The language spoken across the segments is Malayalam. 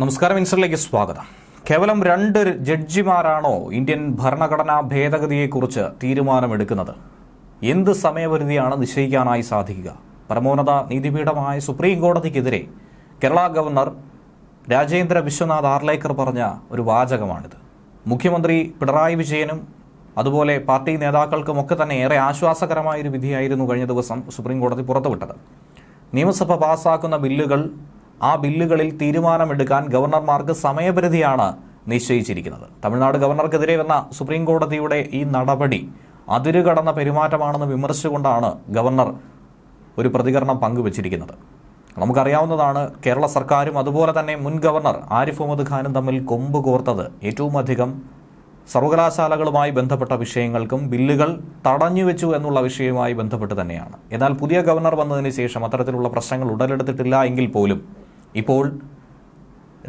നമസ്കാരം ഇൻസറിലേക്ക് സ്വാഗതം. കേവലം രണ്ട് ജഡ്ജിമാരാണോ ഇന്ത്യൻ ഭരണഘടനാ ഭേദഗതിയെക്കുറിച്ച് തീരുമാനമെടുക്കുന്നത്? എന്ത് സമയപരിധിയാണ് നിശ്ചയിക്കാനായി സാധിക്കുക? പരമോന്നത നീതിപീഠമായ സുപ്രീം കോടതിക്കെതിരെ കേരള ഗവർണർ രാജേന്ദ്ര വിശ്വനാഥ് ആർലേക്കർ പറഞ്ഞ ഒരു വാചകമാണിത്. മുഖ്യമന്ത്രി പിണറായി വിജയനും അതുപോലെ പാർട്ടി നേതാക്കൾക്കുമൊക്കെ തന്നെ ഏറെ ആശ്വാസകരമായൊരു വിധിയായിരുന്നു കഴിഞ്ഞ ദിവസം സുപ്രീം കോടതി പുറത്തുവിട്ടത്. നിയമസഭ പാസാക്കുന്ന ബില്ലുകൾ ആ ബില്ലുകളിൽ തീരുമാനമെടുക്കാൻ ഗവർണർമാർക്ക് സമയപരിധിയാണ് നിശ്ചയിച്ചിരിക്കുന്നത്. തമിഴ്നാട് ഗവർണർക്കെതിരെ വന്ന സുപ്രീം കോടതിയുടെ ഈ നടപടി അതിരുകടന്ന പെരുമാറ്റമാണെന്ന് വിമർശിച്ചുകൊണ്ടാണ് ഗവർണർ ഒരു പ്രതികരണം പങ്കുവച്ചിരിക്കുന്നത്. നമുക്കറിയാവുന്നതാണ് കേരള സർക്കാരും അതുപോലെ തന്നെ മുൻ ഗവർണർ ആരിഫ് മുഹമ്മദ് ഖാനും തമ്മിൽ കൊമ്പ് കോർത്തത് ഏറ്റവും അധികം സർവകലാശാലകളുമായി ബന്ധപ്പെട്ട വിഷയങ്ങൾക്കും ബില്ലുകൾ തടഞ്ഞുവെച്ചു എന്നുള്ള വിഷയവുമായി ബന്ധപ്പെട്ട് തന്നെയാണ്. എന്നാൽ പുതിയ ഗവർണർ വന്നതിന് ശേഷം അത്തരത്തിലുള്ള പ്രശ്നങ്ങൾ ഉടലെടുത്തിട്ടില്ല എങ്കിൽ പോലും ഇപ്പോൾ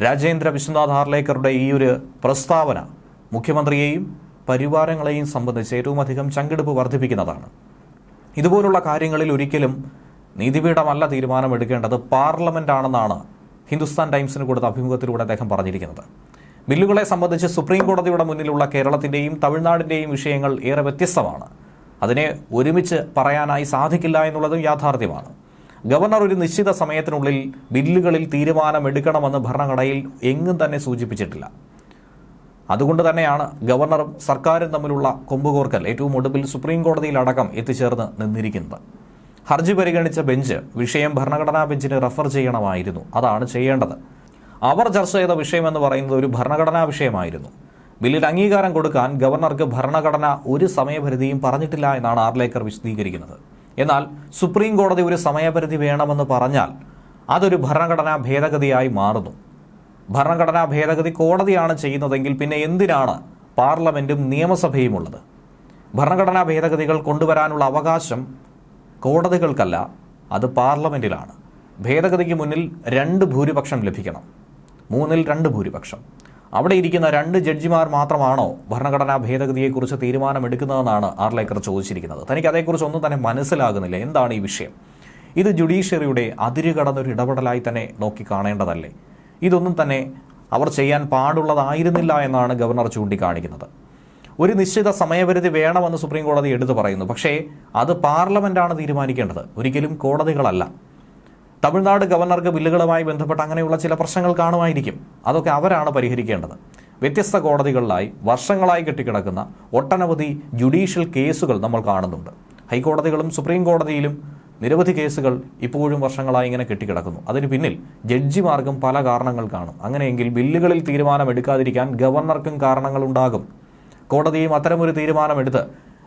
രാജേന്ദ്ര വിശ്വനാഥ് ഹാർലേക്കറുടെ ഈ ഒരു പ്രസ്താവന മുഖ്യമന്ത്രിയെയും പരിവാരങ്ങളെയും സംബന്ധിച്ച് ഏറ്റവും അധികം ചങ്കെടുപ്പ് വർദ്ധിപ്പിക്കുന്നതാണ്. ഇതുപോലുള്ള കാര്യങ്ങളിൽ ഒരിക്കലും നീതിപീഠമല്ല തീരുമാനമെടുക്കേണ്ടത് പാർലമെന്റ് ആണെന്നാണ് ഹിന്ദുസ്ഥാൻ ടൈംസിന് കൊടുത്ത അഭിമുഖത്തിലൂടെ അദ്ദേഹം പറഞ്ഞിരിക്കുന്നത്. ബില്ലുകളെ സംബന്ധിച്ച് സുപ്രീം കോടതിയുടെ മുന്നിലുള്ള കേരളത്തിന്റെയും തമിഴ്നാടിന്റെയും വിഷയങ്ങൾ ഏറെ വ്യത്യസ്തമാണ്. അതിനെ ഒരുമിച്ച് പറയാനായി സാധിക്കില്ല എന്നുള്ളതും യാഥാർത്ഥ്യമാണ്. ഗവർണർ ഒരു നിശ്ചിത സമയത്തിനുള്ളിൽ ബില്ലുകളിൽ തീരുമാനമെടുക്കണമെന്ന് ഭരണഘടനയിൽ എങ്ങും തന്നെ സൂചിപ്പിച്ചിട്ടില്ല. അതുകൊണ്ട് തന്നെയാണ് ഗവർണറും സർക്കാരും തമ്മിലുള്ള കൊമ്പുകോർക്കൽ ഏറ്റവും ഒടുവിൽ സുപ്രീം കോടതിയിലടക്കം എത്തിച്ചേർന്ന് നിന്നിരിക്കുന്നത്. ഹർജി പരിഗണിച്ച ബെഞ്ച് വിഷയം ഭരണഘടനാ ബെഞ്ചിന് റഫർ ചെയ്യണമായിരുന്നു. അതാണ് ചെയ്യേണ്ടത്. അവർ ചർച്ച ചെയ്ത വിഷയമെന്ന് പറയുന്നത് ഒരു ഭരണഘടനാ വിഷയമായിരുന്നു. ബില്ലിൽ അംഗീകാരം കൊടുക്കാൻ ഗവർണർക്ക് ഭരണഘടന ഒരു സമയപരിധിയും പറഞ്ഞിട്ടില്ല എന്നാണ് ആർലേക്കർ വിശദീകരിക്കുന്നത്. എന്നാൽ സുപ്രീം കോടതി ഒരു സമയപരിധി വേണമെന്ന് പറഞ്ഞാൽ അതൊരു ഭരണഘടനാ ഭേദഗതിയായി മാറുന്നു. ഭരണഘടനാ ഭേദഗതി കോടതിയാണ് ചെയ്യുന്നതെങ്കിൽ പിന്നെ എന്തിനാണ് പാർലമെന്റും നിയമസഭയും ഉള്ളത് ഭരണഘടനാ ഭേദഗതികൾ കൊണ്ടുവരാനുള്ള അവകാശം കോടതികൾക്കല്ല അത് പാർലമെന്റിലാണ് ഭേദഗതിക്ക് മുന്നിൽ രണ്ട് ഭൂരിപക്ഷം ലഭിക്കണം. മൂന്നിൽ രണ്ട് ഭൂരിപക്ഷം. അവിടെ ഇരിക്കുന്ന രണ്ട് ജഡ്ജിമാർ മാത്രമാണോ ഭരണഘടനാ ഭേദഗതിയെക്കുറിച്ച് തീരുമാനമെടുക്കുന്നതെന്നാണ് ആർലേക്കർ ചോദിച്ചിരിക്കുന്നത്. തനിക്ക് അതേക്കുറിച്ച് ഒന്നും തന്നെ മനസ്സിലാകുന്നില്ല. എന്താണ് ഈ വിഷയം? ഇത് ജുഡീഷ്യറിയുടെ അതിരുകടന്നൊരു ഇടപെടലായി തന്നെ നോക്കി കാണേണ്ടതല്ലേ? ഇതൊന്നും തന്നെ അവർ ചെയ്യാൻ പാടുള്ളതായിരുന്നില്ല എന്നാണ് ഗവർണർ ചൂണ്ടിക്കാണിക്കുന്നത്. ഒരു നിശ്ചിത സമയപരിധി വേണമെന്ന് സുപ്രീം കോടതി എടുത്തു പറയുന്നു. പക്ഷേ അത് പാർലമെന്റാണ് തീരുമാനിക്കേണ്ടത്. ഒരിക്കലും കോടതികളല്ല. തമിഴ്നാട് ഗവർണർക്ക് ബില്ലുകളുമായി ബന്ധപ്പെട്ട് അങ്ങനെയുള്ള ചില പ്രശ്നങ്ങൾ കാണുമായിരിക്കും. അതൊക്കെ അവരാണ് പരിഹരിക്കേണ്ടത്. വ്യത്യസ്ത കോടതികളിലായി വർഷങ്ങളായി കെട്ടിക്കിടക്കുന്ന ഒട്ടനവധി ജുഡീഷ്യൽ കേസുകൾ നമ്മൾ കാണുന്നുണ്ട്. ഹൈക്കോടതികളും സുപ്രീം കോടതിയിലും നിരവധി കേസുകൾ ഇപ്പോഴും വർഷങ്ങളായി ഇങ്ങനെ കെട്ടിക്കിടക്കുന്നു. അതിന് പിന്നിൽ ജഡ്ജിമാർക്കും പല കാരണങ്ങൾ കാണും. അങ്ങനെയെങ്കിൽ ബില്ലുകളിൽ തീരുമാനമെടുക്കാതിരിക്കാൻ ഗവർണർക്കും കാരണങ്ങളുണ്ടാകും കോടതിയും അത്തരമൊരു തീരുമാനമെടുത്ത്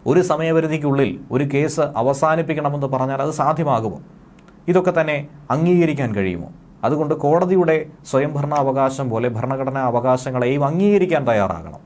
ഒരു സമയപരിധിക്കുള്ളിൽ ഒരു കേസ് അവസാനിപ്പിക്കണമെന്ന് പറഞ്ഞാൽ അത് സാധ്യമാകുമോ? ഇതൊക്കെ തന്നെ അംഗീകരിക്കാൻ കഴിയുമോ? അതുകൊണ്ട് കോടതിയുടെ സ്വയംഭരണാവകാശം പോലെ ഭരണഘടനാ അവകാശങ്ങളെയും അംഗീകരിക്കാൻ തയ്യാറാകണം.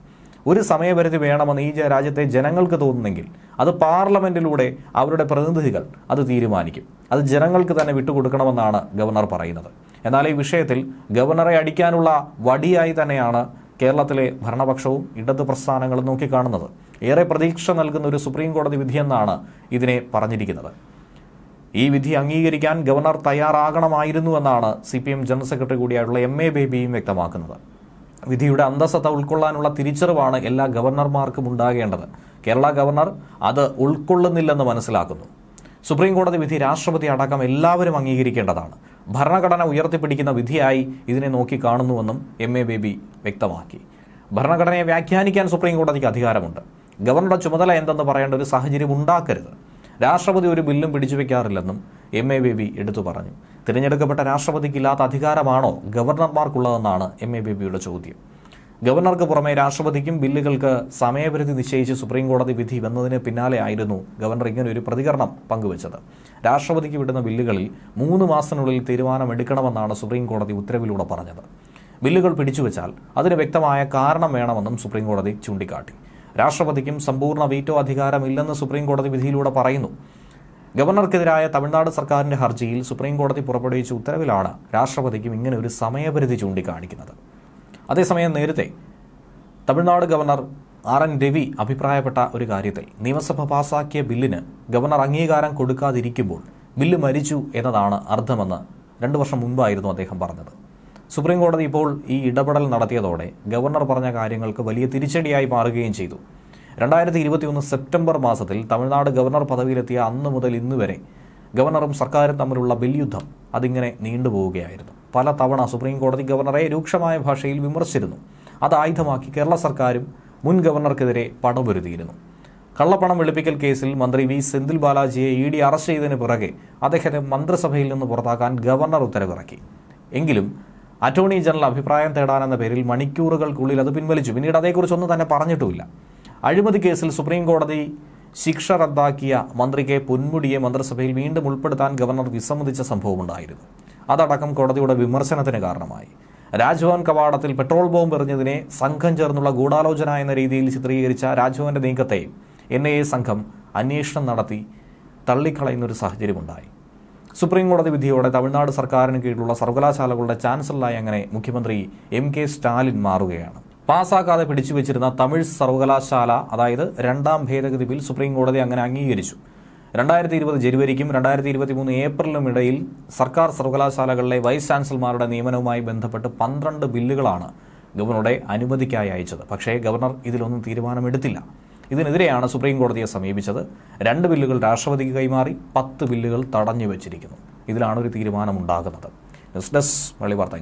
ഒരു സമയപരിധി വേണമെന്ന് ഈ രാജ്യത്തെ ജനങ്ങൾക്ക് തോന്നുന്നെങ്കിൽ അത് പാർലമെന്റിലൂടെ അവരുടെ പ്രതിനിധികൾ അത് തീരുമാനിക്കും. അത് ജനങ്ങൾക്ക് തന്നെ വിട്ടുകൊടുക്കണമെന്നാണ് ഗവർണർ പറയുന്നത്. എന്നാൽ ഈ വിഷയത്തിൽ ഗവർണറെ അടിക്കാനുള്ള വടിയായി തന്നെയാണ് കേരളത്തിലെ ഭരണപക്ഷവും ഇടത് പ്രസ്ഥാനങ്ങളും നോക്കിക്കാണുന്നത്. ഏറെ പ്രതീക്ഷ നൽകുന്ന ഒരു സുപ്രീം കോടതി വിധിയെന്നാണ് ഇതിനെ പറഞ്ഞിരിക്കുന്നത്. ഈ വിധി അംഗീകരിക്കാൻ ഗവർണർ തയ്യാറാകണമായിരുന്നു എന്നാണ് C P M general secretary കൂടിയായിട്ടുള്ള M A ബേബിയും വ്യക്തമാക്കുന്നത്. വിധിയുടെ അന്തസ്സത്ത ഉൾക്കൊള്ളാനുള്ള തിരിച്ചറിവാണ് എല്ലാ ഗവർണർമാർക്കും ഉണ്ടാകേണ്ടത്. കേരള ഗവർണർ അത് ഉൾക്കൊള്ളുന്നില്ലെന്ന് മനസ്സിലാക്കുന്നു. സുപ്രീം കോടതി വിധി രാഷ്ട്രപതി അടക്കം എല്ലാവരും അംഗീകരിക്കേണ്ടതാണ്. ഭരണഘടന ഉയർത്തിപ്പിടിക്കുന്ന വിധിയായി ഇതിനെ നോക്കി കാണുന്നുവെന്നും എം എ ബേബി വ്യക്തമാക്കി. ഭരണഘടനയെ വ്യാഖ്യാനിക്കാൻ സുപ്രീം കോടതിക്ക് അധികാരമുണ്ട്. ഗവർണറുടെ ചുമതല എന്തെന്ന് പറയേണ്ട ഒരു സാഹചര്യം ഉണ്ടാക്കരുത്. രാഷ്ട്രപതി ഒരു ബില്ലും പിടിച്ചു വയ്ക്കാറില്ലെന്നും എം എ ബേബി എടുത്തു പറഞ്ഞു. തിരഞ്ഞെടുക്കപ്പെട്ട രാഷ്ട്രപതിക്ക് ഇല്ലാത്ത അധികാരമാണോ ഗവർണർമാർക്കുള്ളതെന്നാണ് എം എ ബേബിയുടെ ചോദ്യം. ഗവർണർക്ക് പുറമെ രാഷ്ട്രപതിക്കും ബില്ലുകൾക്ക് സമയപരിധി നിശ്ചയിച്ച് സുപ്രീം കോടതി വിധി വന്നതിന് പിന്നാലെ ആയിരുന്നു ഗവർണർ ഇങ്ങനെ ഒരു പ്രതികരണം പങ്കുവച്ചത്. രാഷ്ട്രപതിക്ക് വിടുന്ന ബില്ലുകളിൽ മൂന്ന് മാസത്തിനുള്ളിൽ തീരുമാനമെടുക്കണമെന്നാണ് സുപ്രീം കോടതി ഉത്തരവിലൂടെ പറഞ്ഞത്. ബില്ലുകൾ പിടിച്ചുവെച്ചാൽ അതിന് വ്യക്തമായ കാരണം വേണമെന്നും സുപ്രീം കോടതി ചൂണ്ടിക്കാട്ടി. രാഷ്ട്രപതിക്കും സമ്പൂർണ വീറ്റോ അധികാരമില്ലെന്ന് സുപ്രീം കോടതി വിധിയിലൂടെ പറയുന്നു. ഗവർണർക്കെതിരായ തമിഴ്നാട് സർക്കാരിന്റെ ഹർജിയിൽ സുപ്രീം കോടതി പുറപ്പെടുവിച്ച ഉത്തരവിലാണ് രാഷ്ട്രപതിക്കും ഇങ്ങനെ ഒരു സമയപരിധി ചൂണ്ടിക്കാണിക്കുന്നത്. അതേസമയം നേരത്തെ Tamil Nadu governor R N Ravi അഭിപ്രായപ്പെട്ട ഒരു കാര്യത്തിൽ നിയമസഭ പാസാക്കിയ ബില്ലിന് ഗവർണർ അംഗീകാരം കൊടുക്കാതിരിക്കുമ്പോൾ ബില്ല് മരിച്ചു എന്നതാണ് അർത്ഥമെന്ന് രണ്ടു വർഷം മുൻപായിരുന്നു അദ്ദേഹം പറഞ്ഞത്. സുപ്രീം കോടതി ഇപ്പോൾ ഈ ഇടപെടൽ നടത്തിയതോടെ ഗവർണർ പറഞ്ഞ കാര്യങ്ങൾക്ക് വലിയ തിരിച്ചടിയായി മാറുകയും ചെയ്തു. രണ്ടായിരത്തി ഇരുപത്തിയൊന്ന് സെപ്റ്റംബർ മാസത്തിൽ തമിഴ്നാട് ഗവർണർ പദവിയിലെത്തിയ അന്ന് മുതൽ ഇന്ന് വരെ ഗവർണറും സർക്കാരും തമ്മിലുള്ള ബലിയുദ്ധം അതിങ്ങനെ നീണ്ടുപോവുകയായിരുന്നു പല തവണ സുപ്രീം കോടതി ഗവർണറെ രൂക്ഷമായ ഭാഷയിൽ വിമർശിച്ചിരുന്നു. അത് ആയുധമാക്കി കേരള സർക്കാരും മുൻ ഗവർണർക്കെതിരെ പടപൊരുതിയിരുന്നു. കള്ളപ്പണം വെളുപ്പിക്കൽ കേസിൽ മന്ത്രി വി സെന്തിൽ ബാലാജിയെ ഇ ഡി അറസ്റ്റ് ചെയ്തതിന് പുറകെ അദ്ദേഹത്തെ മന്ത്രിസഭയിൽ നിന്ന് പുറത്താക്കാൻ ഗവർണർ ഉത്തരവിറക്കി. എങ്കിലും അറ്റോർണി ജനറൽ അഭിപ്രായം തേടാനെന്ന പേരിൽ മണിക്കൂറുകൾക്കുള്ളിൽ അത് പിൻവലിച്ചു. പിന്നീട് അതേക്കുറിച്ചൊന്നും തന്നെ പറഞ്ഞിട്ടുമില്ല. അഴിമതി കേസിൽ സുപ്രീം കോടതി ശിക്ഷ റദ്ദാക്കിയ മന്ത്രി കെ പൊന്മുടിയെ മന്ത്രിസഭയിൽ വീണ്ടും ഉൾപ്പെടുത്താൻ ഗവർണർ വിസമ്മതിച്ച സംഭവമുണ്ടായിരുന്നു. അതടക്കം കോടതിയുടെ വിമർശനത്തിന് കാരണമായി. രാജ്ഭവൻ കവാടത്തിൽ പെട്രോൾ ബോംബ് എറിഞ്ഞതിനെ സംഘം ചേർന്നുള്ള ഗൂഢാലോചന എന്ന രീതിയിൽ ചിത്രീകരിച്ച രാജ്ഭവന്റെ നീക്കത്തെ എൻ ഐ എ സംഘം അന്വേഷണം നടത്തി തള്ളിക്കളയുന്നൊരു സാഹചര്യമുണ്ടായി. സുപ്രീം കോടതി വിധിയോടെ തമിഴ്നാട് സർക്കാരിന് കീഴിലുള്ള സർവകലാശാലകളുടെ ചാൻസലറായി അങ്ങനെ മുഖ്യമന്ത്രി എം കെ സ്റ്റാലിൻ മാറുകയാണ്. പാസ്സാക്കാതെ പിടിച്ചുവെച്ചിരുന്ന തമിഴ് സർവകലാശാല അതായത് രണ്ടാം ഭേദഗതി ബിൽ സുപ്രീം കോടതി അങ്ങനെ അംഗീകരിച്ചു. രണ്ടായിരത്തി ഇരുപത് ജനുവരിക്കും രണ്ടായിരത്തി ഇരുപത്തി മൂന്ന് ഏപ്രിലിനും ഇടയിൽ സർക്കാർ സർവകലാശാലകളിലെ വൈസ് ചാൻസലർമാരുടെ നിയമനവുമായി ബന്ധപ്പെട്ട് പന്ത്രണ്ട് ബില്ലുകളാണ് ഗവർണറുടെ അനുമതിക്കായി അയച്ചത്. പക്ഷേ ഗവർണർ ഇതിലൊന്നും തീരുമാനമെടുത്തില്ല. ഇതിനെതിരെയാണ് സുപ്രീം കോടതിയെ സമീപിച്ചത്. രണ്ട് ബില്ലുകൾ രാഷ്ട്രപതിക്ക് കൈമാറി പത്ത് ബില്ലുകൾ തടഞ്ഞു വെച്ചിരിക്കുന്നു. ഇതിലാണ് ഒരു തീരുമാനം ഉണ്ടാകുന്നത് ന്യൂസ് ഡെസ്ക് വെള്ളി വാർത്താ